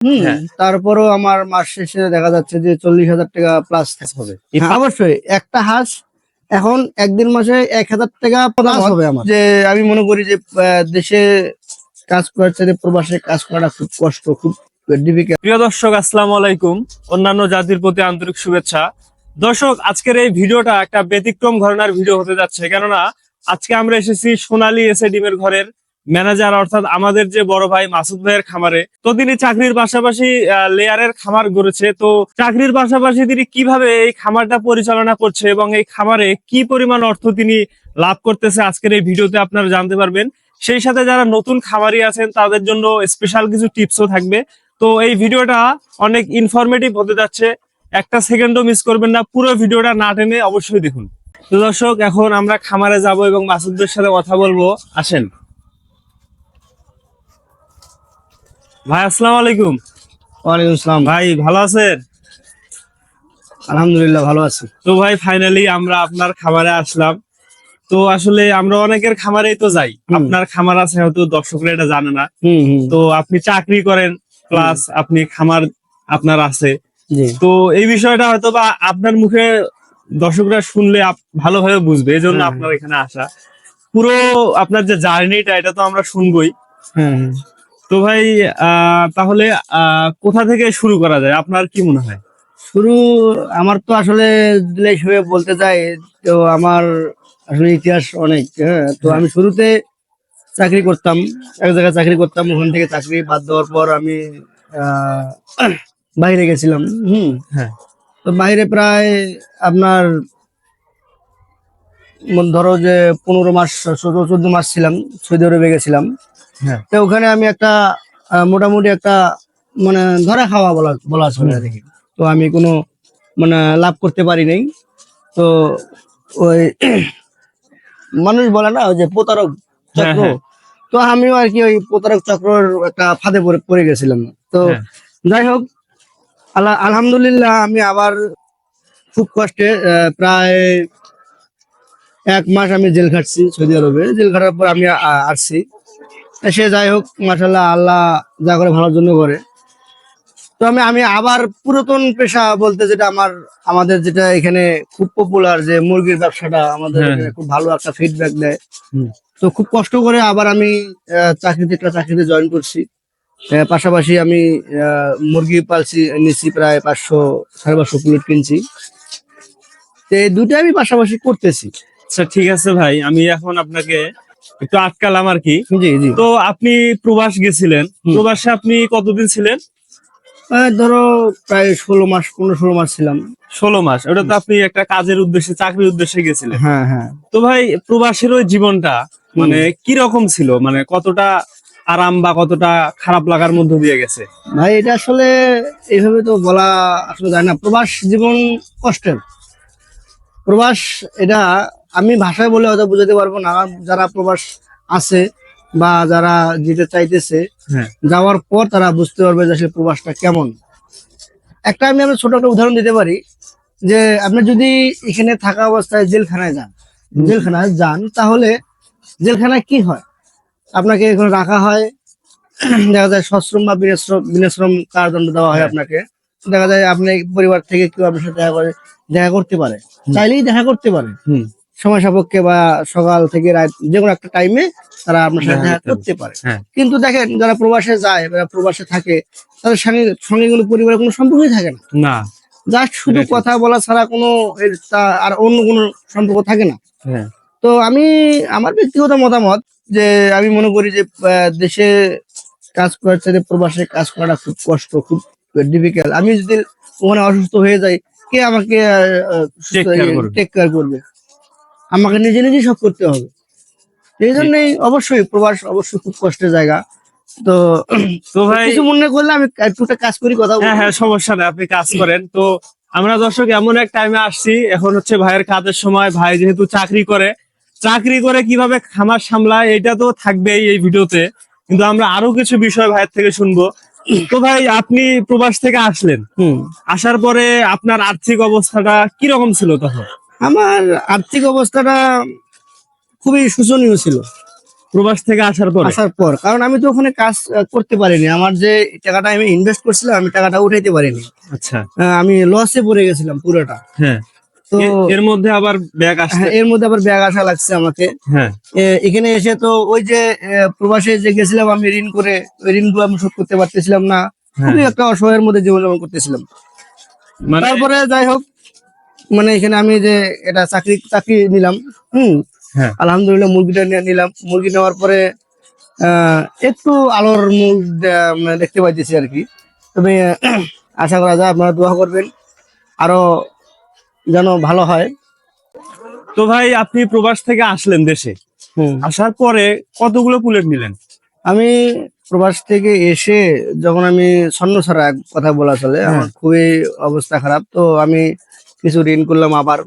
হুম হ্যাঁ। তারপরেও আমার মাস শেষে দেখা যাচ্ছে যে চল্লিশ হাজার টাকা প্লাস হবে। হ্যাঁ, অবশ্যই। একটা হাঁস এখন একদিন মাসে এক হাজার টাকা প্লাস হবে আমার। যে আমি মনে করি যে দেশে কাজ করার চাইতে প্রবাসে কাজ করাটা খুব কষ্ট খুব প্রিয় দর্শক আসসালামু আলাইকুম। অন্যান্য জাতির প্রতি আন্তরিক শুভেচ্ছা। দর্শক আজকের এই ভিডিওটা একটা ব্যতিক্রম ঘটনার ভিডিও হতে যাচ্ছে। কেননা আজকে আমরা এসেছি সোনালী এসে ডিমের ঘরের ম্যানেজার অর্থাৎ আমাদের যে বড় ভাই মাসুদ ভাইয়ের খামারে, তো তিনি চাকরির পাশাপাশি লেয়ারের খামার গড়েছে। তো চাকরির পাশাপাশি তিনি কীভাবে এই খামারটা পরিচালনা করছে এবং এই খামারে কি পরিমাণ অর্থ তিনি লাভ করতেছে আজকের এই ভিডিওতে আপনারা জানতে পারবেন। সেই সাথে যারা নতুন খামারি আছেন, তাদের জন্য স্পেশাল কিছু টিপসও থাকবে। তো এই ভিডিওটা অনেক ইনফরমেটিভ হতে যাচ্ছে। একটা সেকেন্ডও মিস করবেন না, পুরো ভিডিওটা না টেনে অবশ্যই দেখুন। দর্শক, এখন আমরা খামারে যাব এবং মাসুদদের সাথে কথা বলব। আসেন। ভাই আসসালামু আলাইকুম। ওয়ালাইকুম আসসালাম। ভাই ভালো আছেন? আলহামদুলিল্লাহ ভালো আছি। তো ভাই ফাইনালি আমরা আপনার খামারে আসলাম। তো আসলে আমরা অনেকের খামারেই তো যাই। আপনার খামার আছে হয়তো দর্শকরা এটা জানে না। তো আপনি চাকরি করেন প্লাস আপনি খামার আপনার আছে। তো এই বিষয়টা হয়তো বা আপনার মুখে দর্শকরা শুনলে ভালোভাবে বুঝবে। এই জন্য। আপনার এখানে আসা। পুরো আপনার যে জার্নিটা এটা তো আমরা শুনবই। তো ভাই আহ, তাহলে কোথা থেকে শুরু করা যায়? আপনার কি মনে হয়? শুরু আমার তো আসলে হিসেবে বলতে চাই তো আমার আসলে ইতিহাস অনেক হ্যাঁ তো আমি শুরুতে চাকরি করতাম এক জায়গায় চাকরি করতাম ওখান থেকে চাকরি বাদ দেওয়ার পর আমি আহ, বাইরে গেছিলাম হুম হ্যাঁ। তো বাইরে প্রায় আপনার ধরো যে পনেরো মাস চোদ্দ চোদ্দ মাস ছিলাম সৌদি আরবে গেছিলাম তো ওখানে আমি একটা মোটামুটি একটা মানে ধরা খাওয়া বলা বলা চলে আর কি। তো আমি কোনো মানে লাভ করতে পারি নাই। তো ওই মানুষ বলে না ওই যে প্রতারক হ্যাঁ, চক্র। হ্যাঁ। তো আমিও আর কি ওই প্রতারক চক্রর একটা ফাঁদে পড়ে গেছিলাম। তো হ্যাঁ। যাই হোক আল্লাহ আলহামদুলিল্লাহ আমি আবার খুব কষ্টে প্রায় এক মাস আমি জেল খাটছি সৌদি আরবে। জেল খাটার পর আমি আসছি। সে যাই হোক মাসাল্লাহ আল্লাহ যা করে ভালোর জন্য করে। তো আমি আমি আবার পুরাতন পেশা বলতে যেটা আমার আমাদের যেটা এখানে খুব পপুলার যে মুরগির ব্যবসাটা আমাদের হ্যাঁ। খুব ভালো একটা ফিডব্যাক দেয়। তো খুব কষ্ট করে আবার আমি চাকরিতে একটা চাকরিতে জয়েন করছি। পাশাপাশি আমি মুরগি পালছি নিচ্ছি প্রায় পাঁচশো সাড়ে পাঁচশো প্লেট কিনছি। তো এই দুটো আমি পাশাপাশি করতেছি। আচ্ছা ঠিক আছে ভাই আমি এখন আপনাকে একটু আটকালাম আর কি? জি জি। তো আপনি প্রবাস গেছিলেন। প্রবাসে আপনি কতদিন ছিলেন? ধরো প্রায় ষোলো মাস পনেরো ষোলো মাস ছিলাম। ষোলো মাস। ওটা তো আপনি একটা কাজের উদ্দেশ্যে চাকরির উদ্দেশ্যে গেছিলেন। হ্যাঁ হ্যাঁ। তো ভাই প্রবাসের ওই জীবনটা মানে কি রকম ছিল? মানে কতটা আরাম বা কতটা খারাপ লাগার মধ্য দিয়ে গেছে? ভাই এটা আসলে এইভাবে তো বলা আসলে যায় না। প্রবাস জীবন কষ্টের। প্রবাস এটা আমি ভাষায় বলে হয়তো বুঝাতে পারব না। যারা প্রবাস আছে বা যারা যেতে চাইতেছে হ্যাঁ। যাওয়ার পর তারা বুঝতে পারবে যে আসলে প্রবাসটা কেমন। একটা আমি আমরা ছোট একটা উদাহরণ দিতে পারি যে আপনি যদি এখানে থাকা অবস্থায় জেলখানায় যান জেলখানায় যান তাহলে জেলখানায় কি হয়? আপনাকে এখানে রাখা হয় দেখা যায় সশ্রম বা বিনাশ্রম বিনাশ্রম কারাদণ্ড দেওয়া হয় হ্যাঁ। আপনাকে। দেখা যায় আপনি পরিবার থেকে কেউ আপনার সাথে দেখা করে দেখা করতে পারে। চাইলেই দেখা করতে পারে। সময় সাপেক্ষে বা সকাল থেকে রাত যে কোনো একটা টাইমে তারা আপনার সাথে দেখা দেখা করতে করতে পারে। হ্যাঁ। কিন্তু দেখেন যারা প্রবাসে যায় বা প্রবাসে থাকে তাদের সঙ্গে সঙ্গে কোনো পরিবারের কোনো সম্পর্কই থাকে না। না। জাস্ট শুধু কথা বলা ছাড়া কোনো আর অন্য কোনো সম্পর্ক থাকে না। হ্যাঁ। তো আমি আমার ব্যক্তিগত মতামত যে আমি মনে করি যে দেশে কাজ করার চাইতে প্রবাসে কাজ করাটা খুব কষ্ট খুব ডিফিকাল্ট আমি যদি ওখানে অসুস্থ হয়ে যাই কে আমাকে টেক কেয়ার করবে? আমাকে নিজে নিজেই সব করতে হবে। এই জন্যই অবশ্যই প্রবাস অবশ্যই খুব কষ্টের জায়গা। তো তো ভাই কিছু মনে করলে আমি একটুটা কাজ করি কথা হ্যাঁ হ্যাঁ সমস্যা নেই আপনি কাজ করেন। তো আমরা দর্শক এমন এক টাইমে আসছি এখন হচ্ছে ভাইয়ের কাজের সময়। ভাই যেহেতু চাকরি করে চাকরি করে কীভাবে খামার সামলায় এটা তো থাকবেই এই ভিডিওতে। কিন্তু আমরা আরও কিছু বিষয় ভাইয়ের থেকে শুনব। তো ভাই আপনি প্রবাস থেকে আসলেন। হুম। আসার পরে আপনার আর্থিক অবস্থাটা কি রকম ছিল তখন? আমার আর্থিক অবস্থাটা খুবই শোচনীয় ছিল। প্রবাস থেকে আসার পর? আসার পর কারণ আমি তো ওখানে কাজ করতে পারিনি। আমার যে টাকাটা আমি ইনভেস্ট করছিলাম আমি টাকাটা উঠাইতে পারিনি। আচ্ছা। আমি লসে পড়ে গেছিলাম পুরোটা। হ্যাঁ। তো এর মধ্যে আবার ব্যাগ আসছে? হ্যাঁ, এর মধ্যে আবার ব্যাগ আসা লাগছে আমাকে। হ্যাঁ। এখানে এসে তো ওই যে প্রবাসে যে গেছিলাম আমি ঋণ করে ওই ঋণগুলো আমি শোধ করতে পারতেছিলাম না। হ্যাঁ। খুবই একটা অসহায়ের মধ্যে জীবনযাপন করতেছিলাম। মানে তারপরে যাই হোক মানে এখানে আমি যে এটা চাকরি চাকরি নিলাম হুম হ্যাঁ। আলহামদুলিল্লাহ মুরগিটা নিয়ে নিলাম। মুরগি নেওয়ার পরে একটু আলোর মুখ মানে দেখতে পাইতেছি আর কি। তবে আশা করা যায় আপনারা দোয়া করবেন আরও যেন ভালো হয়। তো ভাই আপনি প্রবাস থেকে আসলেন দেশে। আসার পরে কতগুলো পুলেট নিলেন? আমি প্রবাস থেকে এসে যখন আমি স্বর্ণ ছাড়া এক কথা বলা চলে আমার খুবই অবস্থা খারাপ। তো আমি কিছু ঋণ করলাম আবার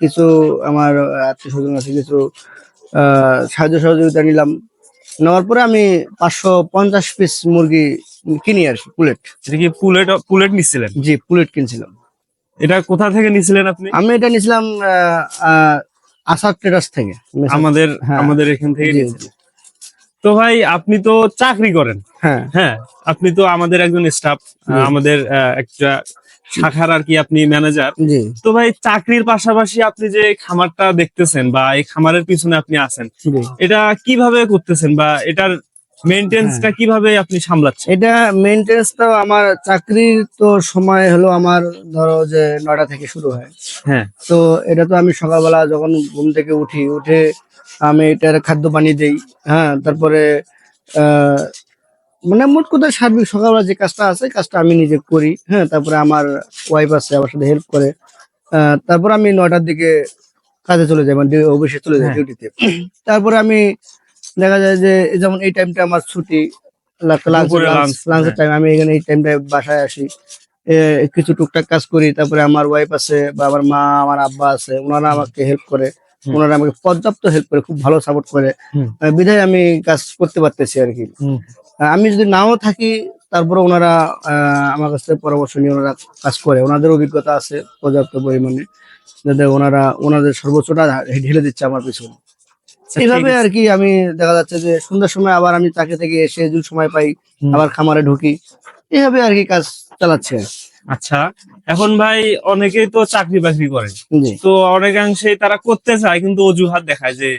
কিছু আমার আত্মীয় স্বজন আছে কিছু সাহায্য সহযোগিতা নিলাম। নেওয়ার পরে আমি পাঁচশো পঞ্চাশ পিস মুরগি কিনি আর পুলেট। কি পুলেট পুলেট নিছিলেন? জি পুলেট কিনছিলাম। এটা কোথা থেকে নিছিলেন আপনি? আমি এটা আহ, আসাদ ট্রেডার্স থেকে। আমাদের হ্যাঁ। আমাদের এখান থেকে তো ভাই আপনি তো চাকরি করেন। হ্যাঁ। হ্যাঁ আপনি তো আমাদের একজন স্টাফ। আমাদের একটা শাখার আর কি আপনি ম্যানেজার তো ভাই চাকরির পাশাপাশি আপনি যে খামারটা দেখতেছেন বা এই খামারের পিছনে আপনি আছেন এটা কীভাবে করতেছেন বা এটার মেনটেন্সটা কীভাবে আপনি সামলাচ্ছেন? এটা মেনটেন্সটা আমার চাকরির তো সময় হলো আমার ধরো যে নয়টা থেকে শুরু হয়। হ্যাঁ। তো এটা তো আমি সকালবেলা যখন ঘুম থেকে উঠি উঠে আমি এটার খাদ্য পানি দেই হ্যাঁ তারপরে আহ, মানে মোট কথা সার্বিক সকালবেলা যে কাজটা আছে কাজটা আমি নিজে করি। হ্যাঁ তারপরে আমার ওয়াইফ আছে আমার সাথে হেল্প করে। তারপর আমি নয়টার দিকে কাজে চলে যাই মানে অফিসে চলে যাই হ্যাঁ। ডিউটিতে তারপরে আমি দেখা যায় যে যেমন এই টাইমটা আমার ছুটি লাঞ্চের হ্যাঁ। টাইম আমি এখানে এই টাইমটায় বাসায় আসি। কিছু টুকটাক কাজ করি তারপরে আমার ওয়াইফ আছে বা আমার মা আমার আব্বা আছে ওনারা আমাকে হেল্প করে। ওনারা আমাকে পর্যাপ্ত হেল্প করে খুব ভালো সাপোর্ট করে। বিধায় আমি কাজ করতে পারতেছি আর কি। আমি যদি নাও থাকি তারপরে ওনারা আমার কাছ থেকে পরামর্শ নিয়ে ওনারা কাজ করে। ওনাদের অভিজ্ঞতা আছে পর্যাপ্ত পরিমাণে যাতে ওনারা ওনাদের সর্বোচ্চটা ঢেলে দিচ্ছে আমার পিছনে। আচ্ছা, এইভাবে আর কি আমি দেখা যাচ্ছে যে সন্ধ্যার সময় আবার আমি চাকরি থেকে এসে যদি সময় পাই আবার খামারে ঢুকি। এইভাবে আর কি কাজ চালাচ্ছে। আচ্ছা এখন ভাই অনেকেই তো চাকরি বাকরি করে তো অনেকাংশে তারা করতে চায় কিন্তু অজুহাত দেখায় যে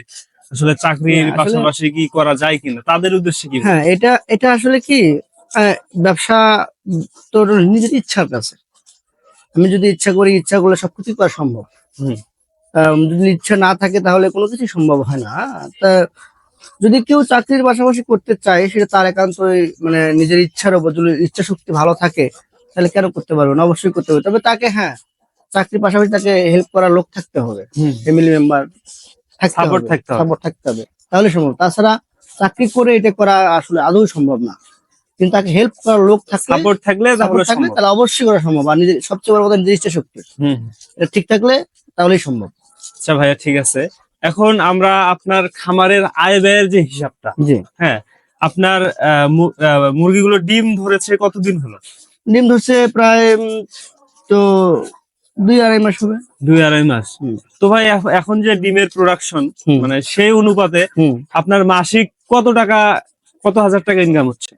আসলে চাকরির হ্যাঁ, পাশাপাশি কি করা যায় কিনা? তাদের উদ্দেশ্যে কি হ্যাঁ এটা এটা আসলে কি ব্যবসা তোর নিজের ইচ্ছার কাছে আমি যদি ইচ্ছা করি ইচ্ছা করলে সবকিছু করা সম্ভব। যদি ইচ্ছা না থাকে তাহলে কোনো কিছু সম্ভব হয় না। তা যদি কেউ চাকরির পাশাপাশি করতে চায় সেটা তার একান্তই মানে নিজের ইচ্ছার উপর যদি ইচ্ছা শক্তি ভালো থাকে তাহলে কেন করতে পারবে না? অবশ্যই করতে হবে। তবে তাকে হ্যাঁ চাকরির পাশাপাশি তাকে হেল্প করার লোক থাকতে হবে। ফ্যামিলি মেম্বার থাকতে হবে। সাপোর্ট থাকতে হবে। তাহলে সম্ভব। তাছাড়া চাকরি করে এটা করা আসলে আদৌ সম্ভব না। কিন্তু তাকে হেল্প করার লোক থাকলে সাপোর্ট থাকলে তাহলে থাকলে তাহলে অবশ্যই করা সম্ভব। আর নিজের সবচেয়ে বড় কথা নিজের ইচ্ছা শক্তি হুম। এটা ঠিক থাকলে তাহলেই সম্ভব। আচ্ছা ভাইয়া ঠিক আছে। এখন আমরা আপনার খামারের আয় ব্যয়ের যে হিসাবটা হ্যাঁ আপনার মুরগিগুলো ডিম ধরেছে কতদিন হলো? ডিম ধরছে প্রায় তো দুই আড়াই মাস হবে। দুই আড়াই মাস। তো ভাই এখন যে ডিমের প্রোডাকশন মানে সেই অনুপাতে আপনার মাসিক কত টাকা কত হাজার টাকা ইনকাম হচ্ছে?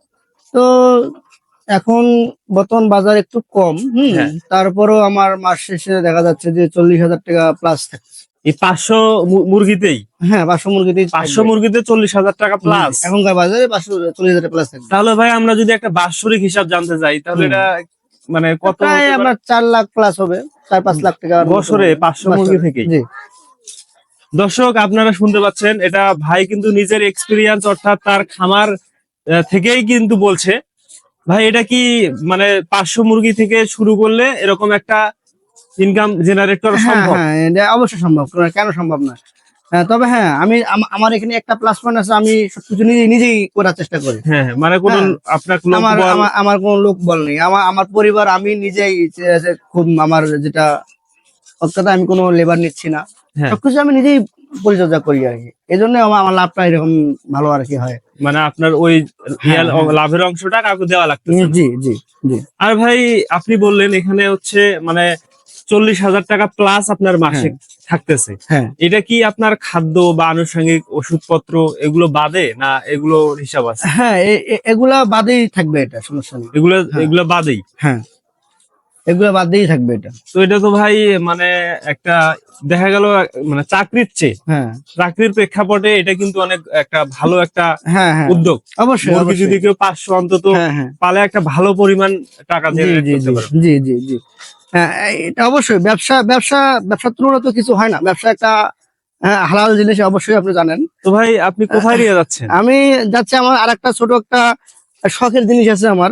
তো এখন বর্তমান বাজার একটু কম হুম। হ্যাঁ। তারপরেও আমার মাস শেষে দেখা যাচ্ছে যে চল্লিশ হাজার টাকা প্লাস থাকছে। এই পাঁচশো মুরগিতেই? হ্যাঁ পাঁচশো মুরগিতেই পাঁচশো মুরগিতে চল্লিশ হাজার টাকা প্লাস এখনকার বাজারে পাঁচশো চল্লিশ হাজার প্লাস তাহলে ভাই আমরা যদি একটা বাৎসরিক হিসাব জানতে চাই তাহলে এটা মানে কত প্রায় আমরা চার লাখ প্লাস হবে চার পাঁচ লাখ টাকা বছরে 500 মুরগি থেকে দর্শক আপনারা শুনতে পাচ্ছেন এটা ভাই কিন্তু নিজের এক্সপিরিয়েন্স অর্থাৎ তার খামার থেকেই কিন্তু বলছে। ভাই এটা কি মানে পাঁচশো মুরগি থেকে শুরু করলে এরকম একটা ইনকাম জেনারেট করা হ্যাঁ সম্ভব? হ্যাঁ অবশ্যই সম্ভব কেন- সম্ভব না? তবে হ্যাঁ আমি আমার এখানে একটা প্লাস পয়েন্ট আছে আমি সবকিছু নিজেই নিজেই করার চেষ্টা করি হ্যাঁ হ্যাঁ, মানে কোন হ্যাঁ। আপনার আমার আমার কোনো লোক বল নেই আমার আমার পরিবার আমি নিজেই খুব আমার যেটা কথা আমি কোনো লেবার নিচ্ছি না হ্যাঁ। সবকিছু আমি নিজেই পরিচর্যা করি আর কি এই জন্য আমার লাভটা এরকম ভালো আর কি হয় মানে আপনার ওই হ্যাঁ, হ্যাঁ। লাভের অংশটা কাউকে দেওয়া লাগতো জি জি জি আর ভাই আপনি বললেন এখানে হচ্ছে মানে চল্লিশ হাজার টাকা প্লাস আপনার মাসে থাকতেছে। হ্যাঁ। এটা কি আপনার খাদ্য বা আনুষঙ্গিক ওষুধপত্র এগুলো বাদে না এগুলো হিসাব আছে? হ্যাঁ এগুলা বাদেই থাকবে এটা সমস্যা নেই। এগুলো হ্যাঁ। এগুলো বাদেই? হ্যাঁ। এগুলা বাদেই থাকবে এটা। তো এটা তো ভাই মানে একটা দেখা গেল মানে চাকরির চেয়ে হ্যাঁ। চাকরির প্রেক্ষাপটে এটা কিন্তু অনেক একটা ভালো একটা হ্যাঁ হ্যাঁ। উদ্যোগ। অবশ্যই যদি কেউ পাঁচশো অন্তত হ্যাঁ হ্যাঁ। পালে একটা ভালো পরিমাণ টাকা জি জি করতে জি। জি জি জি। হ্যাঁ এটা অবশ্যই ব্যবসা ব্যবসা ব্যবসার তুলনা তো কিছু হয় না। ব্যবসা একটা হ্যাঁ, হালাল জিনিস অবশ্যই আপনি জানেন। তো ভাই আপনি কোথায় নিয়ে যাচ্ছেন? আমি যাচ্ছি আমার আর একটা ছোট একটা শখের জিনিস আছে আমার।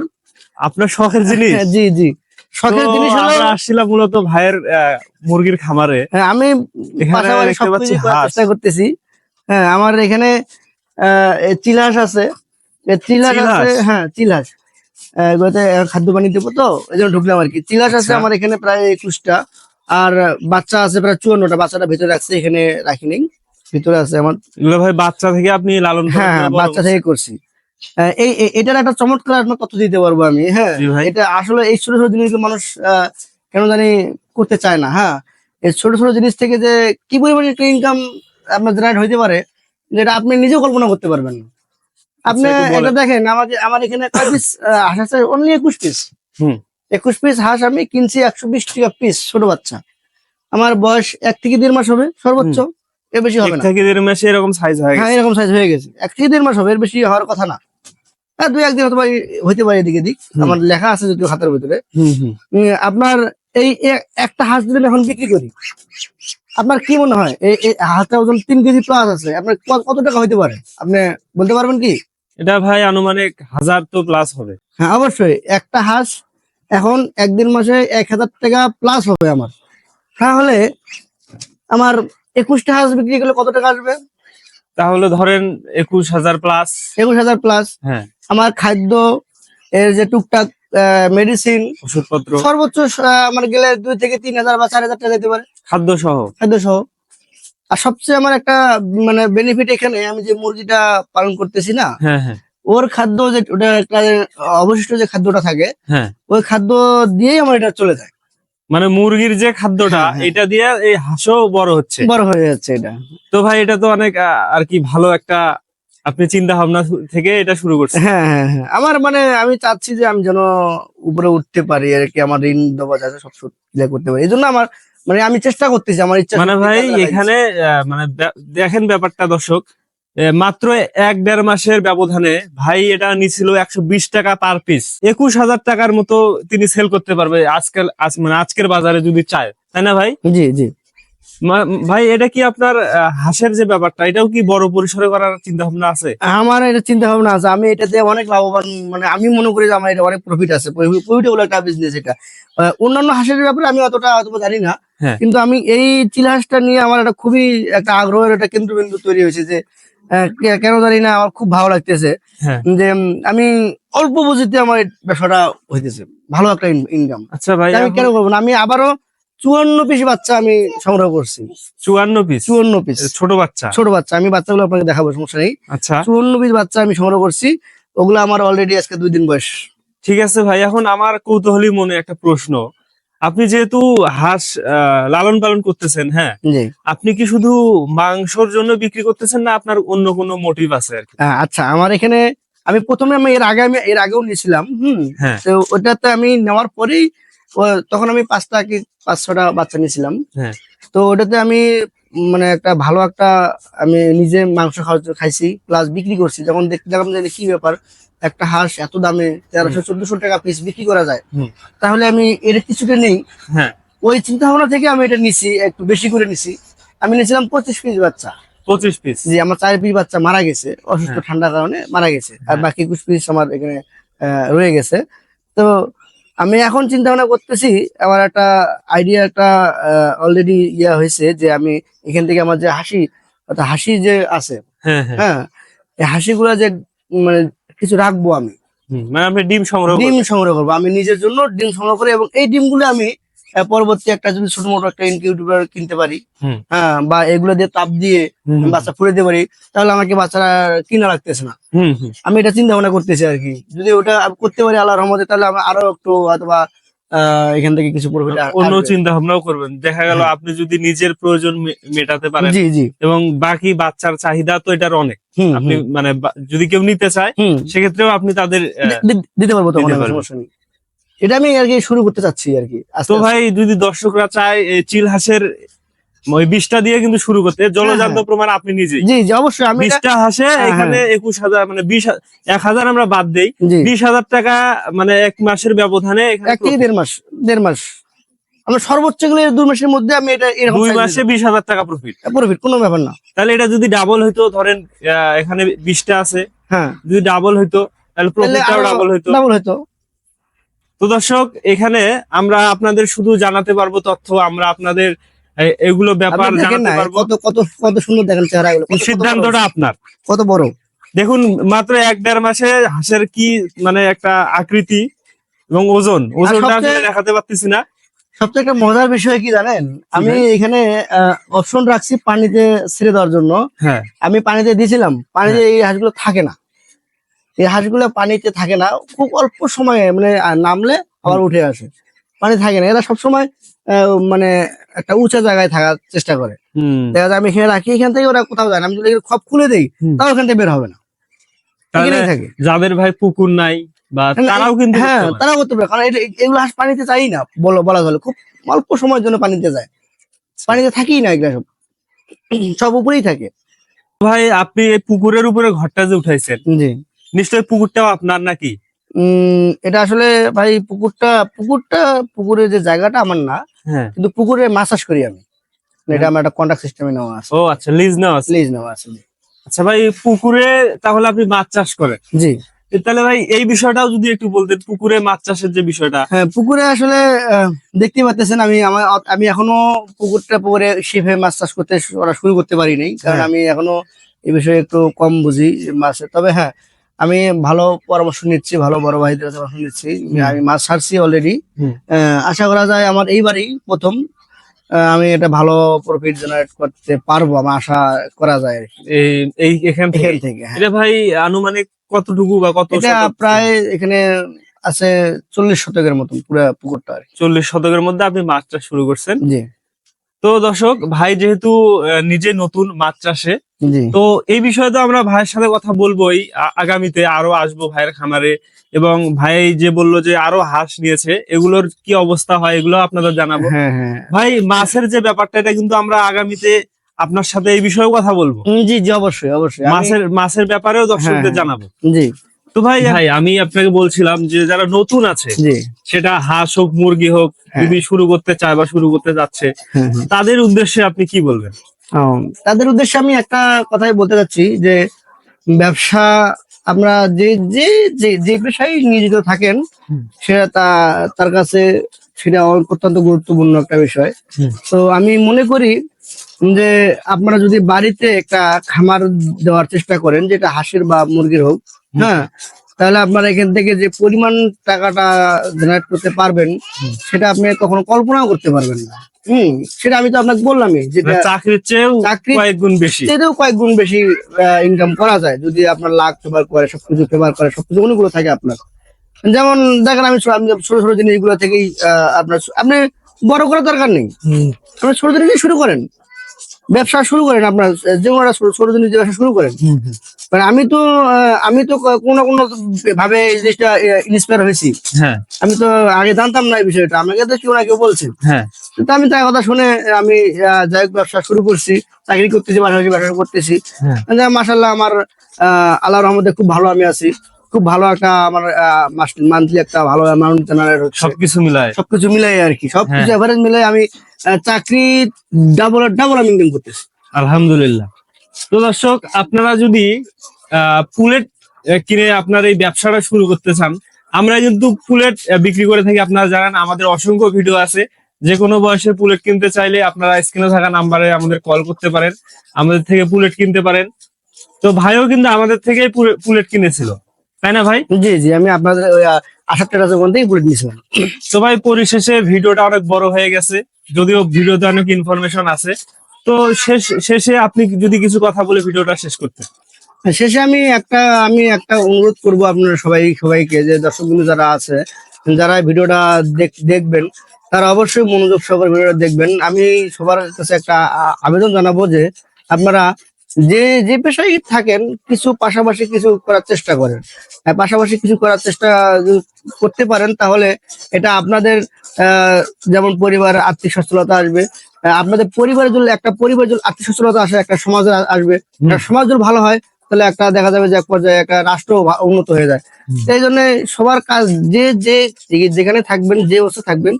আপনার শখের জিনিস? হ্যাঁ, জি জি। শখের জিনিস হলো আমরা আসছিলাম মূলত ভাইয়ের মুরগির খামারে। হ্যাঁ, আমি। চেষ্টা করতেছি। হ্যাঁ আমার এখানে এই আছে। এই চিলহাঁস আছে হ্যাঁ চিলহাঁস আহ, এগুলোতে খাদ্য বানিয়ে দেবো তো এই জন্য ঢুকলাম আর কি। চিলহাঁস আছে আচ্ছা। আমার এখানে প্রায় একুশটা। আর বাচ্চা আছে প্রায় চুয়ান্নটা বাচ্চাটা ভিতরে রাখছে এখানে রাখিনি ভিতরে আছে আমার। এগুলো ভাই বাচ্চা থেকে আপনি লালন হ্যাঁ হ্যাঁ বাচ্চা থেকে করছি। এই এটার একটা চমৎকার আপনার তথ্য দিতে পারব আমি হ্যাঁ। এটা আসলে এই ছোট ছোট জিনিসগুলো মানুষ আহ, কেন জানি করতে চায় না হ্যাঁ। এই ছোট ছোট জিনিস থেকে যে কি পরিমাণে একটা ইনকাম আপনার জেনারেট হইতে পারে যেটা আপনি নিজেও কল্পনা করতে পারবেন না। আপনি আচ্ছা, বলেন। এটা দেখেন আমাকে আমার এখানে কয় পিস হাঁস আছে অনলি একুশ পিস হুম। একুশ পিস হাঁস আমি কিনছি একশো বিশ টাকা পিস ছোট বাচ্চা। আমার বয়স এক থেকে দেড় মাস হবে সর্বোচ্চ। এর বেশি হবে না। থেকে দেড় মাসে এরকম সাইজ হয় হ্যাঁ এরকম সাইজ হয়ে গেছে। এক থেকে দেড় মাস হবে এর বেশি হওয়ার কথা না। হ্যাঁ দুই একদিন হয়তো হইতে পারে এদিকে দিক আমার লেখা আছে যদিও হাতের ভিতরে। আপনার এই একটা হাঁস যদি এখন বিক্রি করি আপনার কি মনে হয়? এই হাঁসটা ওজন তিন কেজি প্লাস আছে আপনার কত টাকা হইতে পারে? আপনি বলতে পারবেন কি? এটা ভাই আনুমানিক হাজার তো প্লাস হবে। হ্যাঁ অবশ্যই। একটা হাঁস এখন একদিন মাসে এক হাজার টাকা প্লাস হবে আমার। তাহলে আমার একুশটা হাঁস বিক্রি করলে কত টাকা আসবে? তাহলে ধরেন একুশ হাজার প্লাস একুশ হাজার প্লাস হ্যাঁ। আমার খাদ্য এর যে টুকটাক মেডিসিন ওষুধপত্র। সর্বোচ্চ মানে গেলে দুই থেকে তিন হাজার বা চার হাজার টাকা যেতে পারে। খাদ্য সহ খাদ্য সহ আর সবচেয়ে আমার একটা মানে বেনিফিট এখানে আমি যে মুরগিটা পালন করতেছি না হ্যাঁ হ্যাঁ। ওর খাদ্য যে ওটা একটা অবশিষ্ট যে খাদ্যটা থাকে হ্যাঁ। ওই খাদ্য দিয়েই আমার এটা চলে যায়। মানে মুরগির যে খাদ্যটা। এটা দিয়ে এই হাঁসও বড় হচ্ছে। বড় হয়ে যাচ্ছে এটা। তো ভাই এটা তো অনেক আর কি ভালো একটা আপনি চিন্তা ভাবনা থেকে এটা শুরু করছেন। হ্যাঁ হ্যাঁ হ্যাঁ। আমার মানে আমি চাচ্ছি যে আমি যেন উপরে উঠতে পারি আর কি আমার ঋণ দেওয়া যাচ্ছে সব শোধ ক্লিয়ার করতে পারি। এই জন্য আমার মানে আমি চেষ্টা করতেছি আমার ইচ্ছা মানে ভাই এখানে আহ, মানে দেখেন ব্যাপারটা দর্শক। মাত্র এক দেড় মাসের ব্যবধানে ভাই এটা নিছিল একশো বিশ টাকা পার পিস একুশ হাজার টাকার মতো তিনি সেল করতে পারবে আজকাল মানে আজকের বাজারে যদি চায়। তাই না ভাই? জি জি। ভাই এটা কি আপনার হাঁসের যে ব্যাপারটা এটাও কি বড় পরিসরে করার চিন্তা ভাবনা আছে? আমার এটা চিন্তা ভাবনা আছে। আমি এটাতে অনেক লাভবান মানে আমি মনে করি যে আমার এটা অনেক প্রফিট আছে। প্রফিটেবল একটা বিজনেস এটা। অন্যান্য হাঁসের ব্যাপারে আমি অতটা অতটা জানি না। কিন্তু আমি এই চিল হাঁসটা নিয়ে আমার একটা খুবই একটা আগ্রহের একটা কেন্দ্রবিন্দু তৈরি হয়েছে যে আহ, কেন জানি না আমার খুব ভালো লাগতেছে হ্যাঁ। যে আমি অল্প বুঝিতে আমার ব্যবসাটা হইতেছে। ভালো একটা ইনকাম আচ্ছা ভাই আমি কেন করব না? আমি আবারও চুয়ান্ন পিস বাচ্চা আমি সংগ্রহ করছি। চুয়ান্ন পিস চুয়ান্ন পিস ছোট বাচ্চা? ছোট বাচ্চা। আমি বাচ্চাগুলো আপনাকে দেখাবো সমস্যা নেই। আচ্ছা। চুয়ান্ন পিস বাচ্চা আমি সংগ্রহ করছি। ওগুলো আমার অলরেডি আজকে দুই দিন বয়স। ঠিক আছে ভাই এখন আমার কৌতূহলী মনে একটা প্রশ্ন। আপনি যেহেতু হাঁস লালন পালন করতেছেন হ্যাঁ? আপনি কি শুধু মাংসর জন্য বিক্রি করতেছেন না আপনার অন্য কোনো মোটিভ আছে আর কি? আচ্ছা আমার এখানে আমি প্রথমে আমি এর আগে আমি এর আগেও নিয়েছিলাম হুম? হ্যাঁ। তো ওটাতে আমি নেওয়ার পরেই তখন আমি পাঁচটা কি পাঁচ ছটা বাচ্চা নিয়েছিলাম। হ্যাঁ। তো ওটাতে আমি মানে একটা ভালো একটা আমি নিজে মাংস খাওয়া- খাইছি প্লাস বিক্রি করছি। যখন দেখতে দেখলাম যে কি ব্যাপার একটা হাঁস এত দামে তেরোশো চোদ্দশো টাকা পিস বিক্রি করা যায়। তাহলে আমি এর কিছুটা নেই। হ্যাঁ। ওই চিন্তা ভাবনা থেকে আমি এটা নিছি একটু বেশি করে নিছি। আমি নিয়েছিলাম পঁচিশ পিস বাচ্চা। পঁচিশ পিস যে আমার চার পিস বাচ্চা মারা গেছে অসুস্থ হ্যাঁ। ঠান্ডার কারণে মারা গেছে। আর হ্যাঁ। বাকি একুশ পিস আমার এখানে রয়ে গেছে। তো আমি এখন চিন্তা ভাবনা করতেছি আমার একটা আইডিয়া একটা অলরেডি ইয়া হয়েছে যে আমি এখান থেকে আমার যে হাসি অর্থাৎ হাসি যে আছে হ্যাঁ হ্যাঁ। হ্যাঁ এই হাসিগুলা যে মানে কিছু রাখব আমি। মানে আমি ডিম সংগ্রহ ডিম সংগ্রহ করব আমি নিজের জন্য ডিম সংগ্রহ করি এবং এই ডিমগুলো আমি পরবর্তী একটা যদি ছোট মোটো একটা ইনকিউবেটর কিনতে পারি হ্যাঁ বা এগুলো দিয়ে তাপ দিয়ে বাচ্চা ফুলে দিতে পারি তাহলে আমাকে বাচ্চারা কিনা লাগতেছে না। আমি এটা চিন্তা ভাবনা করতেছি আর কি। যদি ওটা করতে পারি আল্লাহ রহমতে তাহলে আমি আরও একটু অথবা আহ, এখান থেকে কিছু প্রফিট অন্য চিন্তা ভাবনাও করবেন। দেখা গেল হ্যাঁ। আপনি যদি নিজের প্রয়োজন মেটাতে পারেন জি জি। এবং বাকি বাচ্চার চাহিদা তো এটার অনেক। আপনি মানে যদি কেউ নিতে চায় সেক্ষেত্রেও আপনি তাদের দিতে পারব। সমস্যা নেই। এটা আমি আর কি শুরু করতে চাচ্ছি আর কি তো ভাই যদি দর্শকরা চায় এই চিল হাঁসের ওই বিষটা দিয়ে কিন্তু শুরু করতে জলজান্ত হ্যাঁ। প্রমাণ আপনি নিজেই। জি জি অবশ্যই আমি বিশটা হাসে হ্যাঁ, এখানে একুশ হাজার মানে বিশ এক হাজার আমরা বাদ দেই। বিশ হাজার টাকা মানে এক মাসের ব্যবধানে এখানে এক থেকে দেড় মাস দেড় মাস। আমরা সর্বোচ্চ গেলে দুই মাসের মধ্যে আমি এটা দুই মাসে বিশ হাজার টাকা প্রফিট প্রফিট কোনো ব্যাপার না। তাহলে এটা যদি ডাবল হইতো ধরেন এখানে বিশটা আছে। হ্যাঁ। যদি ডাবল হইতো তাহলে প্রফিটটাও ডাবল হইতো। ডাবল হয়তো তো দর্শক এখানে আমরা আপনাদের শুধু জানাতে পারব তথ্য আমরা আপনাদের এগুলো ব্যাপার জানাতে পারব। কত কত কত সুন্দর দেখেন চেহারা সিদ্ধান্তটা আপনার। কত বড়। দেখুন মাত্র এক দেড় মাসে হাঁসের কি মানে একটা আকৃতি এবং ওজন। ওজনটা দেখাতে পারতেছি না। সবচেয়ে একটা মজার বিষয় কি জানেন? আমি এখানে অপশন রাখছি পানিতে ছেড়ে দেওয়ার জন্য। হ্যাঁ। আমি পানিতে দিয়েছিলাম পানিতে এই হাঁসগুলো থাকে না। এই হাঁসগুলো পানিতে থাকে না খুব অল্প সময়ে মানে নামলে আবার উঠে আসে। পানি থাকে না এরা সবসময় মানে একটা উঁচা জায়গায় থাকার চেষ্টা করে। দেখা যায় আমি এখানে রাখি এখান থেকে ওরা কোথাও যায় না। আমি যদি খপ খুলে দিই তাও ওখান থেকে বের হবে না। থাকে। যাদের ভাই পুকুর নাই বা তারাও কিন্তু হ্যাঁ তারাও করতে পারে কারণ এটা- এগুলো হাঁস পানিতে চাই না বলো খুব অল্প সময়ের জন্য পানিতে যায়। পানিতে থাকেই না এগুলো সব। সব উপরেই থাকে। ভাই আপনি এই পুকুরের উপরে ঘরটা যে উঠাইছেন জি। নিশ্চয়ই পুকুরটাও আপনার নাকি? এটা আসলে ভাই পুকুরটা পুকুরটা পুকুরের যে জায়গাটা আমার না হ্যাঁ। কিন্তু পুকুরে মাছ চাষ করি আমি। এটা আমার একটা কন্ট্রাক্ট সিস্টেমে নেওয়া আছে। ও আচ্ছা লিজ নেওয়া আছে? প্লিজ নেওয়া আছে আচ্ছা ভাই পুকুরে তাহলে আপনি মাছ চাষ করেন? জি। তাহলে ভাই এই বিষয়টাও যদি একটু বলতেন পুকুরে মাছ চাষের যে বিষয়টা। হ্যাঁ পুকুরে আসলে আহ, দেখতেই পাচ্ছেন আমি আমার আমি এখনও পুকুরটা পুকুরে শিফে মাছ চাষ করতে ওরা শুরু করতে পারি নাই। কারণ হ্যাঁ। আমি এখনও এই বিষয়ে একটু কম বুঝি মাছের। তবে হ্যাঁ আমি ভালো পরামর্শ নিচ্ছি ভালো বড় ভাইদের কাছে পরামর্শ নিচ্ছি। আমি মাছ ছাড়ছি অলরেডি। আশা করা যায় আমার এইবারই প্রথম। আমি এটা ভালো প্রফিট জেনারেট করতে পারব আমার আশা করা যায় এই এই এখান থেকে? থেকে হ্যাঁ। এটা ভাই আনুমানিক কতটুকু বা কত এটা প্রায় এখানে আছে চল্লিশ শতকের মতন পুরো পুকুরটা আর চল্লিশ শতকের মধ্যে আপনি মাছটা শুরু করছেন। জি। তো দর্শক ভাই যেহেতু নিজে নতুন মাছ চাষে তো এই বিষয়ে তো আমরা ভাইয়ের সাথে কথা বলবোই। আগামীতে আরও আসব ভাইয়ের খামারে এবং ভাই যে বলল যে আরও হাঁস নিয়েছে এগুলোর কি অবস্থা হয় এগুলো আপনাদের জানাব। হ্যাঁ হ্যাঁ। ভাই মাছের যে ব্যাপারটা এটা কিন্তু আমরা আগামীতে আপনার সাথে এই বিষয়েও কথা বলব। জি জি অবশ্যই অবশ্যই। মাছের মাছের ব্যাপারেও দর্শকদের হ্যাঁ। জানাব। জি। তো ভাই ভাই আমি আপনাকে বলছিলাম যে যারা নতুন আছে সেটা হাঁস হোক মুরগি হোক হ্যাঁ। যদি শুরু করতে চায় বা শুরু করতে যাচ্ছে। তাদের উদ্দেশ্যে আপনি কি বলবেন? তাদের উদ্দেশ্যে আমি একটা কথাই বলতে চাচ্ছি যে ব্যবসা আমরা যে যে যে যে পেশায় নিয়োজিত থাকেন সেটা তা- তার কাছে সেটা অত্যন্ত গুরুত্বপূর্ণ একটা বিষয়। তো আমি মনে করি যে আপনারা যদি বাড়িতে একটা খামার দেওয়ার চেষ্টা করেন যেটা হাঁসের বা মুরগির হোক হ্যাঁ তাহলে আপনারা এখান থেকে যে পরিমাণ টাকাটা জেনারেট করতে পারবেন সেটা আপনি কখনো কল্পনাও করতে পারবেন না। হম সেটা আমি তো আপনাকে বললামই যেটা মানে চাকরির চেয়েও চাকরি কয়েক গুণ বেশি। সেটাও কয়েক গুণ বেশি ইনকাম করা যায় যদি আপনার লাখ ফেভার করে সবকিছু ফেভার করে সবকিছু অনুগুলো থাকে আপনার। যেমন দেখেন আমি ছোট ছোট জিনিসগুলো থেকেই আহ, আপনার আপনি বড় করার দরকার নেই। আপনি ছোট জিনিস শুরু করেন। ব্যবসা শুরু করেন আপনার যে কোনো ছোট- ছোট জিনিস ব্যবসা শুরু করেন। মানে আমি তো আমি তো কোনো কোনো ভাবে এই জিনিসটা ইন্সপায়ার হয়েছি। হ্যাঁ। আমি তো আগে জানতাম না এই বিষয়টা আমাকে তো কেউ না কেউ বলছে। হ্যাঁ। তো আমি তার কথা শুনে আমি যাই হোক ব্যবসা শুরু করছি চাকরি করতেছি পাশাপাশি ব্যবসা করতেছি। হ্যাঁ। মাসাল্লাহ আমার আহ, আল্লাহর রহমতে খুব ভালো আমি আছি। খুব ভালো একটা আমার মান্থলি একটা ভালো অ্যামাউন্ট জেনারেট সবকিছু মিলায়। সবকিছু মিলাই আর কি। সবকিছু হ্যাঁ। এভারেজ মিলাই আমি চাকরি ডাবল ডাবল আমি ইনকাম করতেছি। আলহামদুলিল্লাহ। তো দর্শক আপনারা যদি পুলেট কিনে আপনার এই ব্যবসাটা শুরু করতে চান আমরা কিন্তু পুলেট বিক্রি করে থাকি। আপনারা জানেন আমাদের অসংখ্য ভিডিও আছে। যে কোনো বয়সে পুলেট কিনতে চাইলে আপনারা স্ক্রিনে থাকা নাম্বারে আমাদের কল করতে পারেন। আমাদের থেকে পুলেট কিনতে পারেন। তো ভাইও কিন্তু আমাদের থেকেই পুলে- পুলেট কিনেছিল। তাই না ভাই? জি জি আমি আপনাদের আসার টাকা যখন থেকেই বলে দিয়েছিলাম তো ভাই পরিশেষে ভিডিওটা অনেক বড় হয়ে গেছে। যদিও ভিডিওতে অনেক ইনফরমেশন আছে। তো শেষ, শেষে আপনি যদি কিছু কথা বলে ভিডিওটা শেষ করতে। শেষে আমি একটা আমি একটা অনুরোধ করব আপনারা সবাই, সবাইকে যে দর্শক বন্ধু যারা আছে, যারা ভিডিওটা দেখ- দেখবেন, তারা অবশ্যই মনোযোগ সহকারে ভিডিওটা দেখবেন। আমি সবার কাছে একটা আবেদন জানাব যে আপনারা যে যে পেশায় থাকেন, কিছু পাশাপাশি কিছু করার চেষ্টা করেন। পাশাপাশি কিছু করার চেষ্টা করতে পারেন, তাহলে এটা আপনাদের যেমন পরিবার, আর্থিক সচ্ছলতা আসবে আপনাদের পরিবারের জন্য একটা পরিবার যদি আর্থিক সচ্ছলতা আসে একটা সমাজে আসবে। সমাজ যদি ভালো হয় তাহলে একটা দেখা যাবে যে এক পর্যায়ে একটা রাষ্ট্র উন্নত হয়ে যায়। সেই জন্য সবার কাজ যে যে যেখানে থাকবেন যে অবস্থা থাকবেন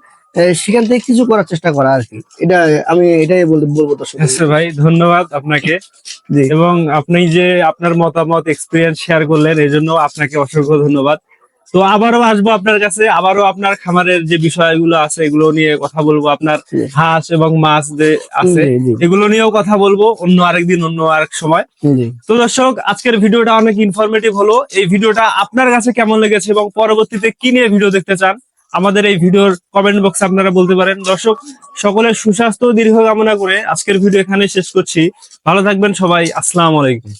সেখান থেকে কিছু করার চেষ্টা করা আর কি। এটা আমি এটাই বল- বলব তো আচ্ছা ভাই ধন্যবাদ আপনাকে। জি। এবং আপনি যে আপনার মতামত এক্সপিরিয়েন্স শেয়ার করলেন এই জন্য আপনাকে অসংখ্য ধন্যবাদ। তো আবারও আসব আপনার কাছে আবারও আপনার খামারের যে বিষয়গুলো আছে এগুলো নিয়ে কথা বলব। আপনার হাঁস এবং মাছ যে আছে এগুলো নিয়েও কথা বলব অন্য আরেকদিন অন্য আরেক সময়। তো দর্শক আজকের ভিডিওটা অনেক ইনফরমেটিভ হলো। এই ভিডিওটা আপনার কাছে কেমন লেগেছে এবং পরবর্তীতে কি নিয়ে ভিডিও দেখতে চান? আমাদের এই ভিডিওর কমেন্ট বক্সে আপনারা বলতে পারেন। দর্শক সকলের সুস্বাস্থ্য দীর্ঘ কামনা করে আজকের ভিডিও এখানে শেষ করছি। ভালো থাকবেন সবাই। আসসালাম আলাইকুম।